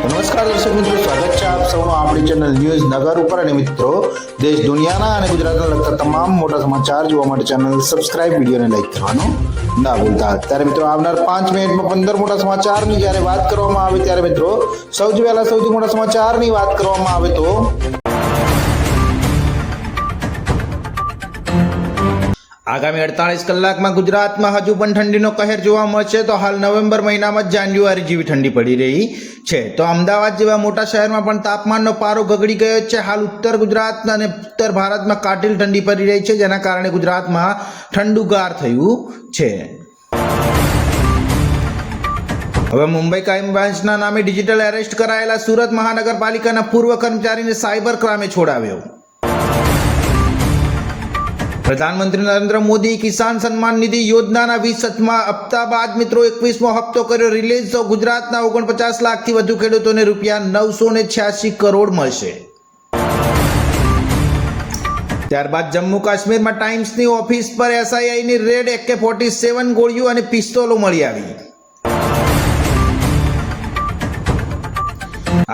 નમસ્કાર દર્શક મિત્રો, સ્વાગત છે આપ સૌનું આપણી ચેનલ ન્યૂઝ નગર ઉપર. અને મિત્રો, દેશ દુનિયાના અને ગુજરાતના લગતા તમામ મોટા સમાચાર જોવા માટે ચેનલ સબસ્ક્રાઇબ વિડીયોને લાઈક કરવાનું ના ભૂલતા. ત્યારે મિત્રો, આવનાર પાંચ મિનિટમાં પંદર મોટા સમાચારની જ્યારે વાત કરવામાં આવે, ત્યારે મિત્રો, સૌથી પહેલા સૌથી મોટા સમાચારની વાત કરવામાં આવે તો આગામી અડતાલીસ કલાકમાં ગુજરાતમાં હજુ પણ ઠંડીનો કહેર જોવા મળશે, તો હાલ નવેમ્બર મહિનામાં જાન્યુઆરી જેવી ઠંડી પડી રહી છે. તો અમદાવાદ જેવા મોટા શહેરમાં પણ તાપમાનનો પારો ગગડી ગયો છે. હાલ ઉત્તર ગુજરાત અને ઉત્તર ભારતમાં કાતિલ ઠંડી પડી રહી છે, જેના કારણે ગુજરાતમાં ઠંડુગાર થયું છે. હવે મુંબઈ ક્રાઇમ બ્રાન્ચના નામે ડિજિટલ એરેસ્ટ કરાયેલા સુરત મહાનગરપાલિકાના પૂર્વ કર્મચારીને સાયબર ક્રાઇમે છોડાવ્યો. પ્રધાનમંત્રી નરેન્દ્ર મોદી કિસાન સન્માન નિધિ યોજનાના વીસમાં હપ્તા બાદ મિત્રો એકવીસમો હપ્તો કર્યો. રિલીઝ તો ગુજરાતના ઓગણપચાસ લાખથી વધુ ખેડૂતોને રૂપિયા નવસો ને છ્યાસી કરોડ મળશે. ત્યારબાદ જમ્મુ કાશ્મીરમાં ટાઈમ્સની ઓફિસ પર એસઆઈઆઈની રેડ એકે ફોર્ટી સેવન ગોળીઓ અને પિસ્તોલો મળી આવી.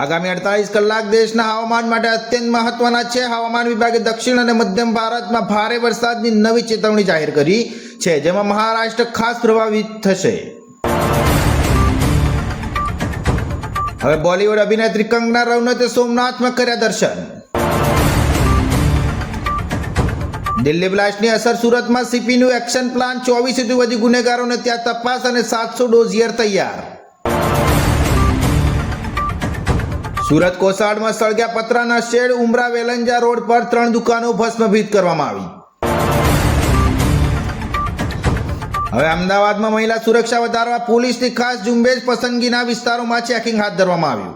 આગામી અડતાલીસ કલાક દેશના હવામાન માટે અત્યંત મહત્વના છે. હવામાન વિભાગે દક્ષિણ અને મધ્યમ ભારતમાં ભારે વરસાદની નવી ચેતવણી જાહેર કરી છે, જેમાં મહારાષ્ટ્ર ખાસ પ્રભાવિત થશે. હવે બોલિવૂડ અભિનેત્રી કંગના રનૌતે સોમનાથમાં કર્યા દર્શન. દિલ્હી બ્લાસ્ટની અસર સુરતમાં સીપીનું એક્શન પ્લાન ચોવીસ સુધી વધુ ગુનેગારોને ત્યાં તપાસ અને સાતસો ડોઝિયર તૈયાર. સુરત કોસાડમાં સળગ્યા પતરાના શેડ ઉમરા વેલંજા રોડ પર ત્રણ દુકાનો ભસ્મભીત કરવામાં આવી. હવે અમદાવાદમાં મહિલા સુરક્ષા વધારવા પોલીસની ખાસ ઝુંબેશ પસંદગીના વિસ્તારોમાં ચેકિંગ હાથ ધરવામાં આવ્યું.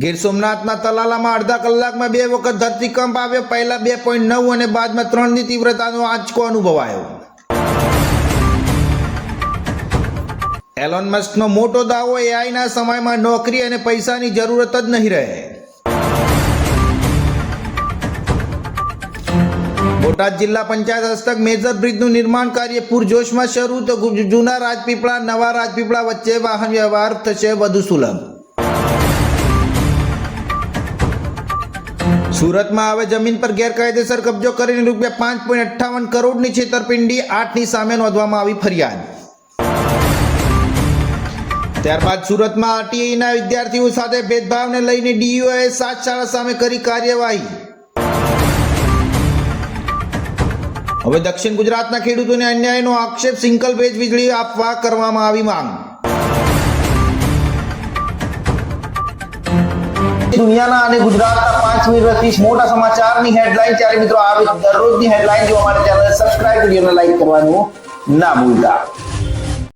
ગીર સોમનાથના તલાલામાં અડધા કલાકમાં બે વખત ધરતીકંપ આવ્યો. પહેલા બે પોઈન્ટ નવ અને બાદમાં ત્રણની તીવ્રતાનો આંચકો અનુભવાયો. એલોન મસ્કનો મોટો દાવો એઆઈના સમયમાં નોકરી અને પૈસાની જરૂરત જ નહીં રહે. બોટાદ જિલ્લા પંચાયત હસ્તક મેજર બ્રિજનું નિર્માણ કાર્ય પૂરજોશમાં શરૂ, તો જૂના રાજપીપળા, નવા રાજપીપળા વચ્ચે વાહન વ્યવહાર થશે વધુ સુલભ. સુરતમાં હવે જમીન પર ગેરકાયદેસર કબજો કરીને રૂપિયા પાંચ પોઈન્ટ અઠ્ઠાવન કરોડની છેતરપિંડી, આઠની સામે નોંધવામાં આવી ફરિયાદ. ત્યારબાદ સુરતમાં આરટીઆઈના વિદ્યાર્થીઓ સાથે ભેદભાવને લઈને ડીયુઆઈએ સાત શાળા સામે કરી કાર્યવાહી. હવે દક્ષિણ ગુજરાતના ખેડૂતોને અન્યાયનો આક્ષેપ સિંગલ પેજ વીજળી આપવા કરવામાં આવી માંગ. દુનિયાના અને ગુજરાતના પાંચ મિનિટથી મોટા સમાચારની હેડલાઇન. ત્યારે મિત્રો આવી દરરોજની હેડલાઇન જોવા માટે ચેનલ સબસ્ક્રાઇબ વિડીયોને લાઈક કરવાનું ના ભૂલતા.